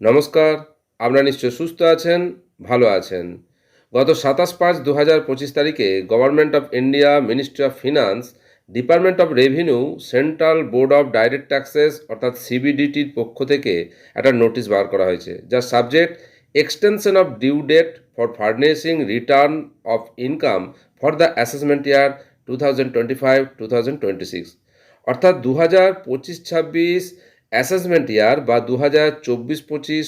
নমস্কার, আপনারা নিশ্চয় সুস্থ আছেন, ভালো আছেন। গত সাতাশ পাঁচ দু হাজার পঁচিশ তারিখে government of India ministry of finance department of revenue central board of direct taxes অর্থাৎ সিবিডিটির পক্ষ থেকে একটা নোটিশ বার করা হয়েছে। যার subject extension of due date for furnishing return of income for the assessment year two thousand twenty five two thousand twenty six অর্থাৎ দু হাজার পঁচিশ ছাব্বিশ অ্যাসেসমেন্ট ইয়ার বা দু হাজার চব্বিশ পঁচিশ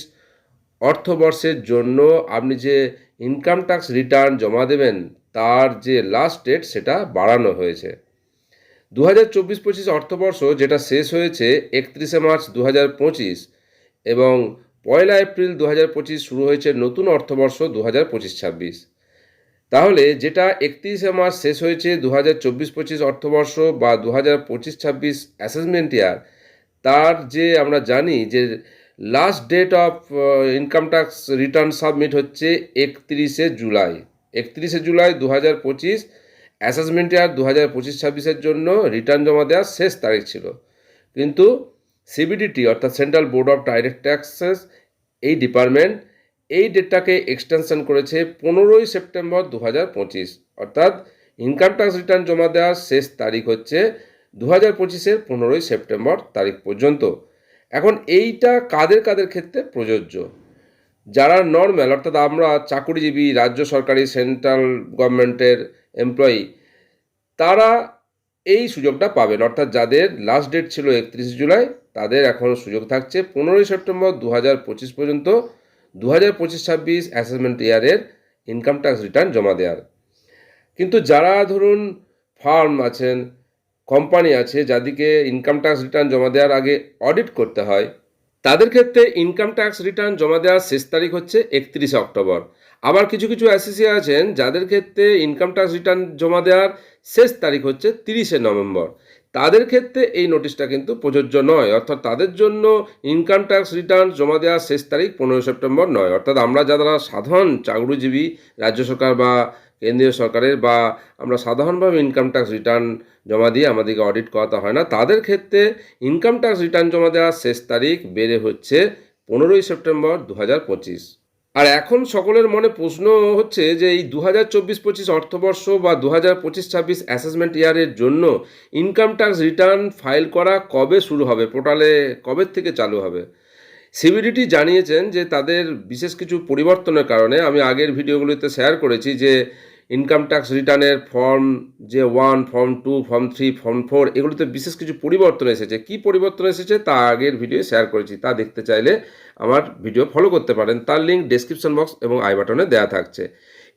অর্থবর্ষের জন্য আপনি যে ইনকাম ট্যাক্স রিটার্ন জমা দেবেন, তার যে লাস্ট ডেট সেটা বাড়ানো হয়েছে। দু হাজার চব্বিশ পঁচিশ অর্থবর্ষ যেটা শেষ হয়েছে একত্রিশে মার্চ দু হাজার পঁচিশ এবং পয়লা এপ্রিল দু হাজার পঁচিশ শুরু হয়েছে নতুন অর্থবর্ষ দু হাজার পঁচিশ ছাব্বিশ তাহলে যেটা একত্রিশে মার্চ শেষ হয়েছে দু হাজার চব্বিশ পঁচিশ অর্থবর্ষ বা দু হাজার পঁচিশ ছাব্বিশ অ্যাসেসমেন্ট ইয়ার তার যে আমরা জানি যে last date of income tax return submit হচ্ছে একত্রিশে জুলাই। একত্রিশে জুলাই দু হাজার পঁচিশ অ্যাসেসমেন্ট ইয়ার দু হাজার পঁচিশ ছাব্বিশের জন্য রিটার্ন জমা দেওয়ার শেষ তারিখ ছিল। কিন্তু সিবিডিটি অর্থাৎ central board of direct taxes এই ডিপার্টমেন্ট এই ডেটটাকে এক্সটেনশন করেছে পনেরোই সেপ্টেম্বর দু হাজার পঁচিশ। অর্থাৎ ইনকাম ট্যাক্স রিটার্ন জমা দেওয়ার শেষ তারিখ হচ্ছে দু হাজার পঁচিশের পনেরোই সেপ্টেম্বর তারিখ পর্যন্ত। এখন এইটা কাদের কাদের ক্ষেত্রে প্রযোজ্য? যারা নর্মাল অর্থাৎ আমরা চাকুরিজীবী, রাজ্য সরকারি সেন্ট্রাল গভর্নমেন্টের এমপ্লয়ি তারা এই সুযোগটা পাবেন। অর্থাৎ যাদের লাস্ট ডেট ছিল একত্রিশ জুলাই, তাদের এখন সুযোগ থাকছে পনেরোই সেপ্টেম্বর দু হাজার পঁচিশ পর্যন্ত দু হাজার পঁচিশ ছাব্বিশ অ্যাসেসমেন্ট ইয়ারের ইনকাম ট্যাক্স রিটার্ন জমা দেওয়ার কিন্তু যারা ধরুন ফার্ম আছেন কোম্পানি আছে যাদেরকে ইনকাম ট্যাক্স রিটার্ন জমা দেওয়ার আগে অডিট করতে হয়, তাদের ক্ষেত্রে ইনকাম ট্যাক্স রিটার্ন জমা দেওয়ার শেষ তারিখ হচ্ছে একত্রিশে অক্টোবর। আবার কিছু কিছু অ্যাসেসি আছেন যাদের ক্ষেত্রে ইনকাম ট্যাক্স রিটার্ন জমা দেওয়ার শেষ তারিখ হচ্ছে তিরিশে নভেম্বর। তাদের ক্ষেত্রে এই নোটিশটা কিন্তু প্রযোজ্য নয়, অর্থাৎ তাদের জন্য ইনকাম ট্যাক্স রিটার্ন জমা দেওয়ার শেষ তারিখ পনেরোই সেপ্টেম্বর নয়। অর্থাৎ আমরা যারা সাধারণ চাকরিজীবী, রাজ্য সরকার বা কেন্দ্রীয় সরকারের বা আমরা সাধারণভাবে ইনকাম ট্যাক্স রিটার্ন জমা দিয়ে আমাদেরকে অডিট করাতে হয় না। তাদের ক্ষেত্রে ইনকাম ট্যাক্স রিটার্ন জমা দেওয়ার শেষ তারিখ বেড়ে হচ্ছে পনেরোই সেপ্টেম্বর দু হাজার পঁচিশ। আর এখন সকলের মনে প্রশ্ন হচ্ছে যে এই দু হাজার চব্বিশ পঁচিশ অর্থবর্ষ বা দু হাজার পঁচিশ ছাব্বিশ অ্যাসেসমেন্ট ইয়ারের জন্য ইনকাম ট্যাক্স রিটার্ন ফাইল করা কবে শুরু হবে? পোর্টালে কবে থেকে চালু হবে? সিবিডিটি জানিয়েছেন যে তাদের বিশেষ কিছু পরিবর্তনের কারণে আমি আগের ভিডিওগুলিতে শেয়ার করেছি যে ইনকাম ট্যাক্স রিটার্নের ফর্ম যে one form two form three form four এগুলোতে বিশেষ কিছু পরিবর্তন এসেছে। কি পরিবর্তন এসেছে তা আগের ভিডিও শেয়ার করেছি। তা দেখতে চাইলে আমার ভিডিও ফলো করতে পারেন। তার লিঙ্ক ডেসক্রিপশন বক্স এবং আই বাটনে দেওয়া থাকছে।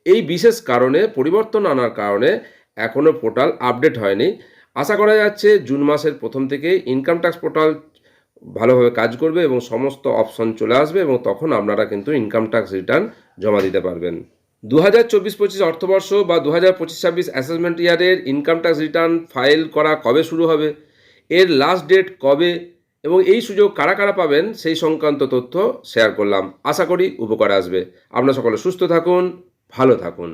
এই বিশেষ কারণে পরিবর্তন আনার কারণে এখনও পোর্টাল আপডেট হয়নি। আশা করা যাচ্ছে জুন মাসের প্রথম থেকে ইনকাম ট্যাক্স পোর্টাল ভালোভাবে কাজ করবে এবং সমস্ত অপশন চলে আসবে এবং তখন আপনারা কিন্তু ইনকাম ট্যাক্স রিটার্ন জমা দিতে পারবেন। দু হাজার চব্বিশ পঁচিশ অর্থবর্ষ বা দু হাজার পঁচিশ ছাব্বিশ অ্যাসেসমেন্ট ইয়ারের ইনকাম ট্যাক্স রিটার্ন ফাইল করা কবে শুরু হবে, এর লাস্ট ডেট কবে এবং এই সুযোগ কারা কারা পাবেন সেই সংক্রান্ত তথ্য শেয়ার করলাম। আশা করি উপকার আসবে। আপনারা সকলে সুস্থ থাকুন, ভালো থাকুন।